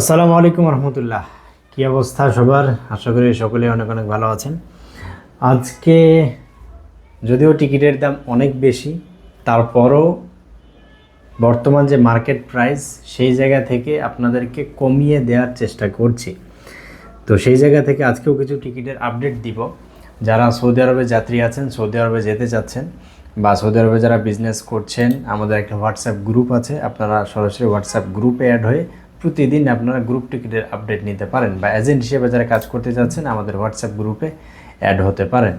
আসসালামু আলাইকুম রহমতুল্লাহ। কী অবস্থা সবার? আশা করি সকলে অনেক অনেক ভালো আছেন। আজকে যদিও টিকিটের দাম অনেক বেশি, তারপরও বর্তমান যে মার্কেট প্রাইস, সেই জায়গা থেকে আপনাদেরকে কমিয়ে দেওয়ার চেষ্টা করছি। তো সেই জায়গা থেকে আজকেও কিছু টিকিটের আপডেট দিব। যারা সৌদি আরবে যাত্রী আছেন, সৌদি আরবে যেতে চাচ্ছেন বা সৌদি আরবে যারা বিজনেস করছেন, আমাদের একটা হোয়াটসঅ্যাপ গ্রুপ আছে। আপনারা সরাসরি হোয়াটসঅ্যাপ গ্রুপে অ্যাড হয়ে প্রতিদিন আপনারা গ্রুপ টিকিটের আপডেট নিতে পারেন বা এজেন্ট হিসেবে যারা কাজ করতে চাচ্ছেন আমাদের হোয়াটসঅ্যাপ গ্রুপে অ্যাড হতে পারেন।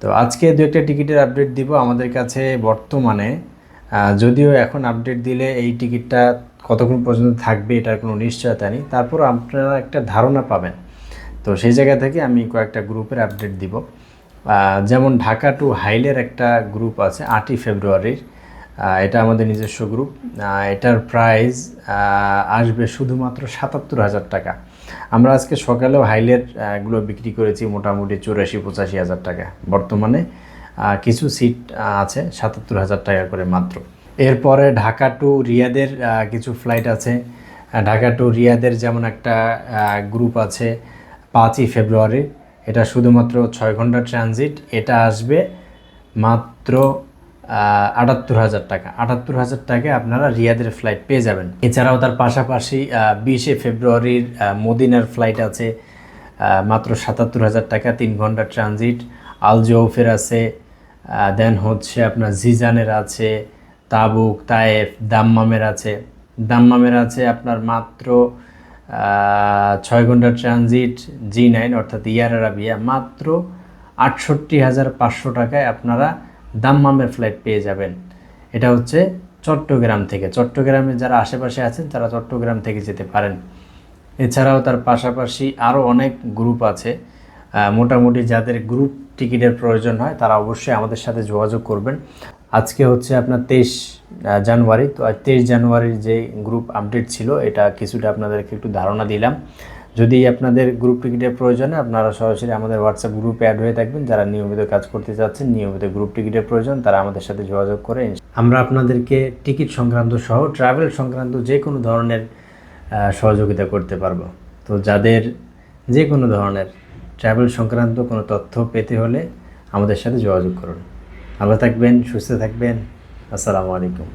তো আজকে দু একটা টিকিটের আপডেট দিব। আমাদের কাছে বর্তমানে যদিও এখন আপডেট দিলে এই টিকিটটা কতক্ষণ পর্যন্ত থাকবে এটার কোনো নিশ্চয়তা নেই। তারপর আপনারা একটা ধারণা পাবেন। তো সেই জায়গা থেকে আমি কয়েকটা গ্রুপের আপডেট দিব। যেমন ঢাকা টু হাইলের একটা গ্রুপ আছে, আটই ফেব্রুয়ারির। এটা আমাদের নিজস্ব গ্রুপ এটার প্রাইস আসবে শুধুমাত্র সাতাত্তর হাজার টাকা। আমরা আজকে সকালেও হাইলেরগুলো বিক্রি করেছি মোটামুটি চুরাশি, পঁচাশি হাজার টাকা। বর্তমানে কিছু সিট আছে সাতাত্তর হাজার টাকা করে মাত্র। এরপরে ঢাকা টু রিয়াদের কিছু ফ্লাইট আছে। ঢাকা টু রিয়াদের যেমন একটা গ্রুপ আছে পাঁচই ফেব্রুয়ারি। এটা শুধুমাত্র ছয় ঘণ্টা ট্রানজিট এটা আসবে মাত্র আটাত্তর হাজার টাকা। আটাত্তর হাজার টাকায় আপনারা রিয়াদের ফ্লাইট পেয়ে যাবেন। এছাড়াও তার পাশাপাশি বিশে ফেব্রুয়ারির মদিনার ফ্লাইট আছে মাত্র সাতাত্তর হাজার টাকা, তিন ঘণ্টা ট্রানজিট আল জৌফের আছে দেন হচ্ছে আপনার জিজানের আছে, তাবুক, তায়েফ, দাম্মামের আছে। দাম্মামের আছে আপনার মাত্র ছয় ঘণ্টা ট্রানজিট জি নাইন অর্থাৎ ইয়ার আরাবিয়া, মাত্র আটষট্টি হাজার পাঁচশো টাকায় আপনারা দাম্মামের ফ্লাইট পেয়ে যাবেন। এটা হচ্ছে চট্টগ্রাম থেকে। চট্টগ্রামে যারা আশেপাশে আছেন, তারা চট্টগ্রাম থেকে যেতে পারেন। এছাড়াও তার পাশাপাশি আরও অনেক গ্রুপ আছে। মোটামুটি যাদের গ্রুপ টিকিটের প্রয়োজন হয়, তারা অবশ্যই আমাদের সাথে যোগাযোগ করবেন। আজকে হচ্ছে আপনার তেইশ জানুয়ারি। তো তেইশ জানুয়ারির যে গ্রুপ আপডেট ছিল, এটা কিছুটা আপনাদেরকে একটু ধারণা দিলাম। যদি আপনাদের গ্রুপ টিকিটের প্রয়োজনে আপনারা সরাসরি আমাদের হোয়াটসঅ্যাপ গ্রুপে অ্যাড হয়ে থাকবেন, যারা নিয়মিত কাজ করতে চাচ্ছেন, নিয়মিত গ্রুপ টিকিটের প্রয়োজন, তারা আমাদের সাথে যোগাযোগ করে আমরা আপনাদেরকে টিকিট সংক্রান্ত সহ ট্রাভেল সংক্রান্ত যে কোনো ধরনের সহযোগিতা করতে পারব। তো যাদের যে কোনো ধরনের ট্রাভেল সংক্রান্ত কোনো তথ্য পেতে হলে আমাদের সাথে যোগাযোগ করুন। ভালো থাকবেন, সুস্থ থাকবেন। আসসালামু আলাইকুম।